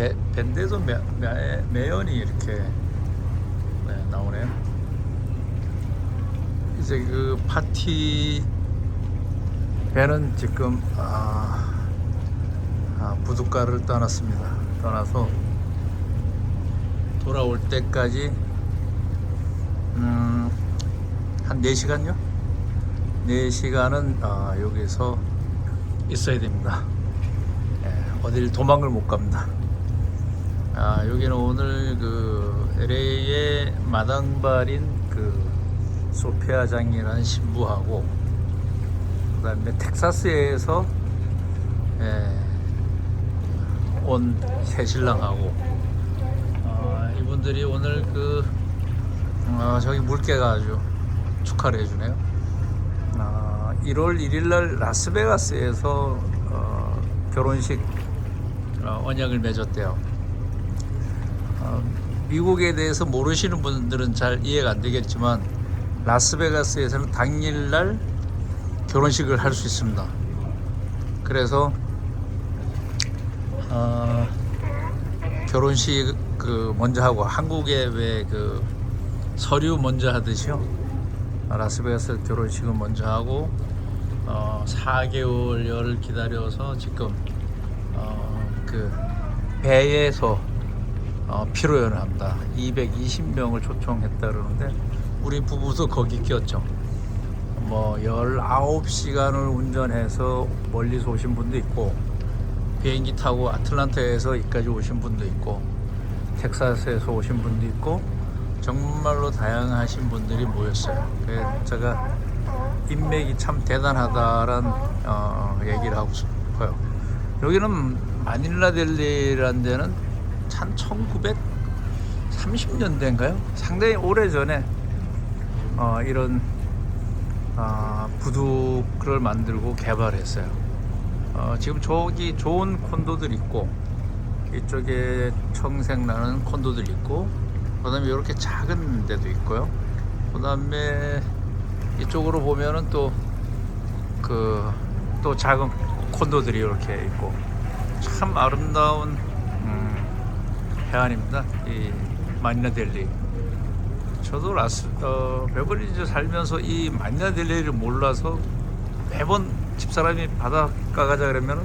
배, 밴드에도 매, 매, 매연이 이렇게 네, 나오네요. 이제 그 파티 배는 지금 아, 아, 부둣가를 떠났습니다. 떠나서 돌아올 때까지 음, 한 4시간요? 4시간은 아, 여기서 있어야 됩니다. 예, 어딜 도망을 못 갑니다. 아, 여기는 오늘 그 LA의 마당발인 그 소피아장이라는 신부하고 그다음에 텍사스에서 예, 온 새신랑하고 아, 이분들이 오늘 그 아, 저기 물개가 아주 축하를 해주네요. 아, 1월 1일 날 라스베가스에서 어, 결혼식 어, 언약을 맺었대요. 어, 미국에 대해서 모르시는 분들은 잘 이해가 안 되겠지만 라스베가스에서는 당일날 결혼식을 할 수 있습니다. 그래서 어, 결혼식 그 먼저 하고 한국에 왜 그 서류 먼저 하듯이요. 라스베가스 결혼식을 먼저 하고 어, 4개월여를 기다려서 지금 어, 그 배에서 어, 피로연을 합니다. 220명을 초청했다 그러는데 우리 부부도 거기 꼈죠. 뭐 19시간을 운전해서 멀리서 오신 분도 있고 비행기 타고 아틀란타에서 여기까지 오신 분도 있고 텍사스에서 오신 분도 있고 정말로 다양하신 분들이 모였어요. 그래서 제가 인맥이 참 대단하다란 어, 얘기를 하고 싶어요. 여기는 마닐라 델리라는 데는 한 1930년대인가요? 상당히 오래 전에 어, 이런 아, 부두를 만들고 개발했어요. 어, 지금 저기 좋은 콘도들 있고 이쪽에 청색 나는 콘도들 있고 그 다음에 이렇게 작은 데도 있고요. 그 다음에 이쪽으로 보면은 또 그 또 작은 콘도들이 이렇게 있고 참 아름다운 음, 해안입니다. 이 마니라델리. 저도 라스 어, 베벌리즈 살면서 이 마니라델리를 몰라서 매번 집사람이 바닷가 가자 그러면은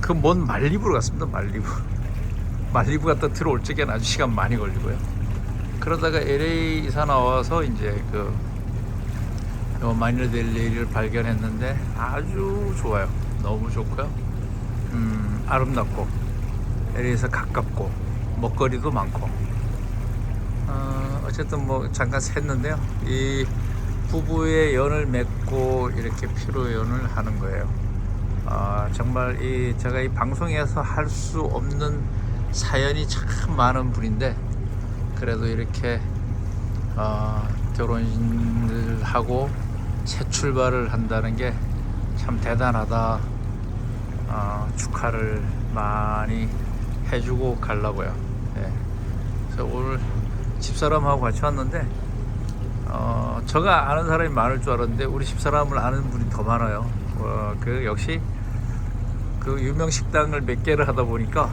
그 먼 말리부로 갔습니다. 말리부. 말리부 갔다 들어올 적에는 아주 시간 많이 걸리고요. 그러다가 LA 이사 나와서 이제 그요 마니라델리를 발견했는데 아주 좋아요. 너무 좋고요. 음, 아름답고 LA에서 가깝고 먹거리도 많고 어, 어쨌든 뭐 잠깐 샜는데요. 이 부부의 연을 맺고 이렇게 피로 연을 하는 거예요. 아, 정말 이 제가 이 방송에서 할 수 없는 사연이 참 많은 분인데 그래도 이렇게 어, 결혼을 하고 새 출발을 한다는 게 참 대단하다. 어, 축하를 많이 해주고 가려고요. 예. 그래서 오늘 집사람하고 같이 왔는데 어, 제가 아는 사람이 많을 줄 알았는데 우리 집사람을 아는 분이 더 많아요. 어, 그 역시 그 유명 식당을 몇 개를 하다 보니까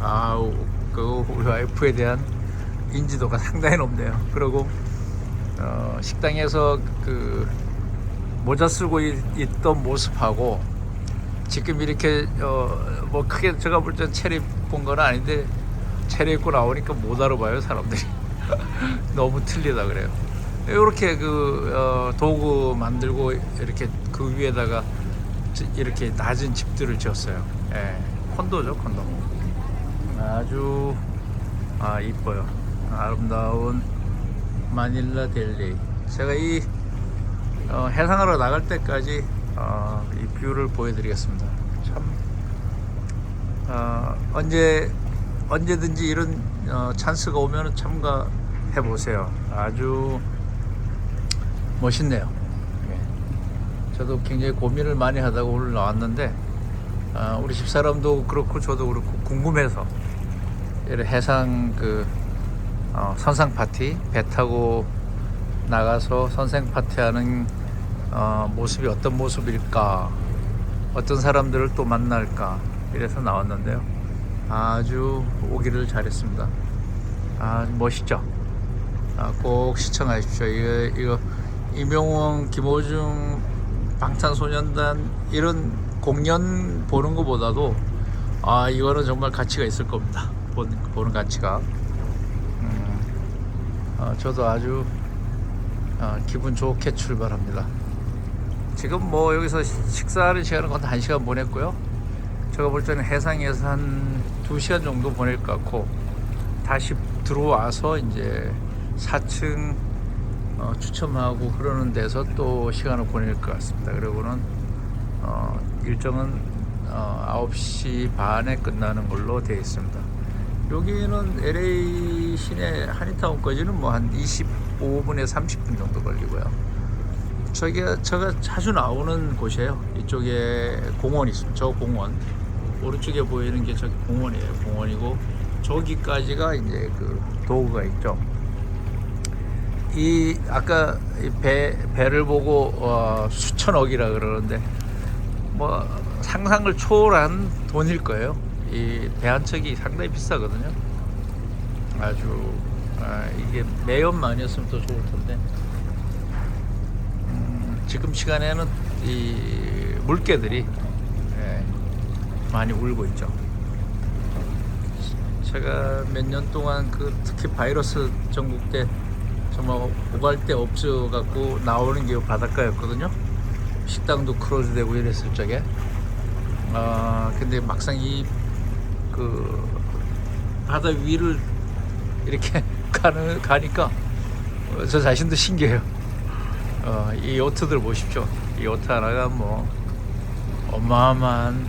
아우 그 우리 와이프에 대한 인지도가 상당히 높네요. 그리고 어, 식당에서 그 모자 쓰고 있, 있던 모습하고 지금 이렇게 어, 뭐 크게 제가 볼 땐 체리 본 건 아닌데 체리 입고 나오니까 못 알아봐요 사람들이 너무 틀리다 그래요. 이렇게 그 어, 도구 만들고 이렇게 그 위에다가 지- 이렇게 낮은 집들을 지었어요. 예, 콘도죠 콘도. 아주 아 이뻐요. 아름다운 마닐라 델리. 제가 이 어, 해상하러 나갈 때까지 어, 이 뷰를 보여드리겠습니다. 참 어, 언제 언제든지 이런 어, 찬스가 오면 참가해 보세요. 아주 멋있네요. 예. 저도 굉장히 고민을 많이 하다가 오늘 나왔는데 아, 우리 집 사람도 그렇고 저도 그렇고 궁금해서 이런 해상 그 어, 선상 파티 배 타고 나가서 선생 파티하는 어, 모습이 어떤 모습일까 어떤 사람들을 또 만날까 이래서 나왔는데요 아주 오기를 잘했습니다. 아 멋있죠. 아, 꼭 시청하십시오. 이거, 이거 임영웅, 김호중, 방탄소년단 이런 공연 보는 것보다도 아 이거는 정말 가치가 있을 겁니다. 보는, 보는 가치가. 음, 아, 저도 아주 아, 기분 좋게 출발합니다. 지금 뭐 여기서 식사하는 시간은 거의 한 시간 보냈고요. 제가 볼 때는 해상에서 한 2시간 정도 보낼 것 같고 다시 들어와서 이제 4층 어, 추첨하고 그러는 데서 또 시간을 보낼 것 같습니다. 그리고는 어, 일정은 어, 9시 반에 끝나는 걸로 되어 있습니다. 여기는 LA 시내 한인타운까지는 뭐 한 25분에 30분 정도 걸리고요. 저기가 제가 자주 나오는 곳이에요. 이쪽에 공원이 있습니다. 저 공원 오른쪽에 보이는 게 저기 공원이에요. 공원이고 저기까지가 이제 그 도구가 있죠. 이 아까 이 배 배를 보고 어, 수천억이라 그러는데 뭐 상상을 초월한 돈일 거예요. 이배한 척이 상당히 비싸거든요. 아주 아, 이게 매연만 이었으면 더 좋을 텐데 음, 지금 시간에는 이 물개들이 예, 많이 울고 있죠. 제가 몇 년 동안 그 특히 바이러스 전국 때 정말 오갈 데 없어 갖고 나오는 게 바닷가였거든요. 식당도 크로즈 되고 이랬을 적에. 아 근데 막상 이 그 바다 위를 이렇게 가는 가니까 어, 저 자신도 신기해요. 어, 이 요트들 보십시오. 이 요트 하나가 뭐 어마어마한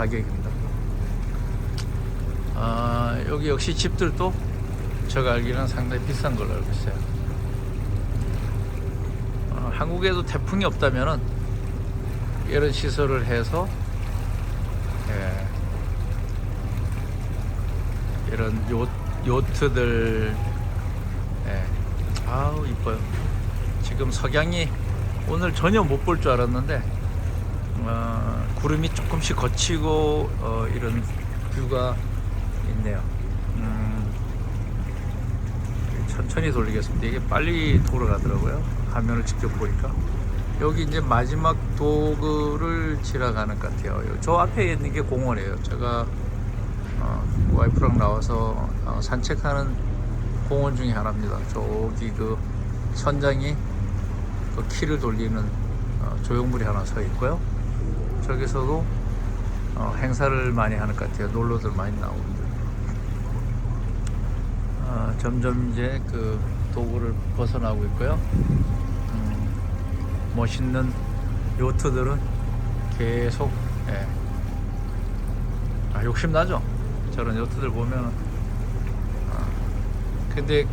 가격입니다. 아, 여기 역시 집들도 제가 알기로는 상당히 비싼 걸로 알고 있어요. 어, 한국에도 태풍이 없다면은 이런 시설을 해서 예, 이런 요, 요트들 예, 아우 이뻐요. 지금 석양이 오늘 전혀 못 볼 줄 알았는데 어, 구름이 조금씩 거치고 어, 이런 뷰가 있네요. 음, 천천히 돌리겠습니다. 이게 빨리 돌아가더라고요. 화면을 직접 보니까. 여기 이제 마지막 도구를 지나가는 것 같아요. 요- 저 앞에 있는 게 공원이에요. 제가 어, 와이프랑 나와서 어, 산책하는 공원 중에 하나입니다. 저기 그 선장이 그 키를 돌리는 어, 조형물이 하나 서 있고요. 저기서도 어, 행사를 많이 하는 것 같아요. 놀러들 많이 나오는데. 아, 점점 이제 그 도구를 벗어나고 있고요. 음, 멋있는 요트들은 계속 예. 아, 욕심 나죠. 저런 요트들 보면. 아, 근데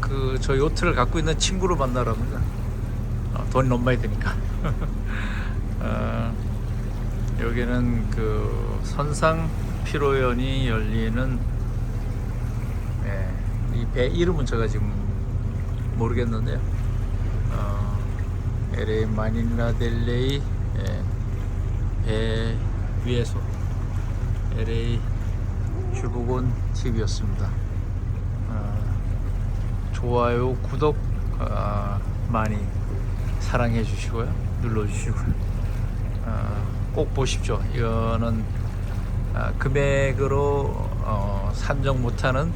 그 저 요트를 갖고 있는 친구를 합니다. 어, 돈이 너무 많이 드니까. 어, 여기는 그 선상 피로연이 열리는 예, 이배 이름은 제가 지금 모르겠는데요. 어, LA 마닐라 델레이 예, 배 위에서 LA 주부곤 TV였습니다. 좋아요, 구독 아, 많이 사랑해 주시고요. 눌러 주시고요. 아, 꼭 보십시오. 이거는 아, 금액으로 어, 산정 못하는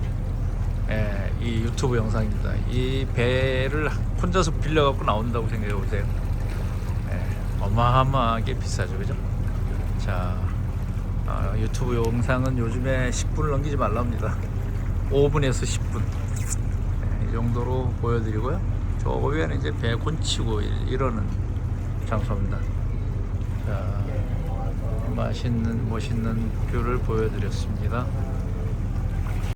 예, 이 유튜브 영상입니다. 이 배를 혼자서 빌려 갖고 나온다고 생각해 보세요. 예, 어마어마하게 비싸죠, 그죠? 자, 아, 유튜브 영상은 요즘에 10분을 넘기지 말랍니다. 5분에서 10분. 네, 이 정도로 보여드리고요. 저 위에는 이제 배 곤치고 이- 이러는 장소입니다. 자, 맛있는, 멋있는 뷰를 보여드렸습니다.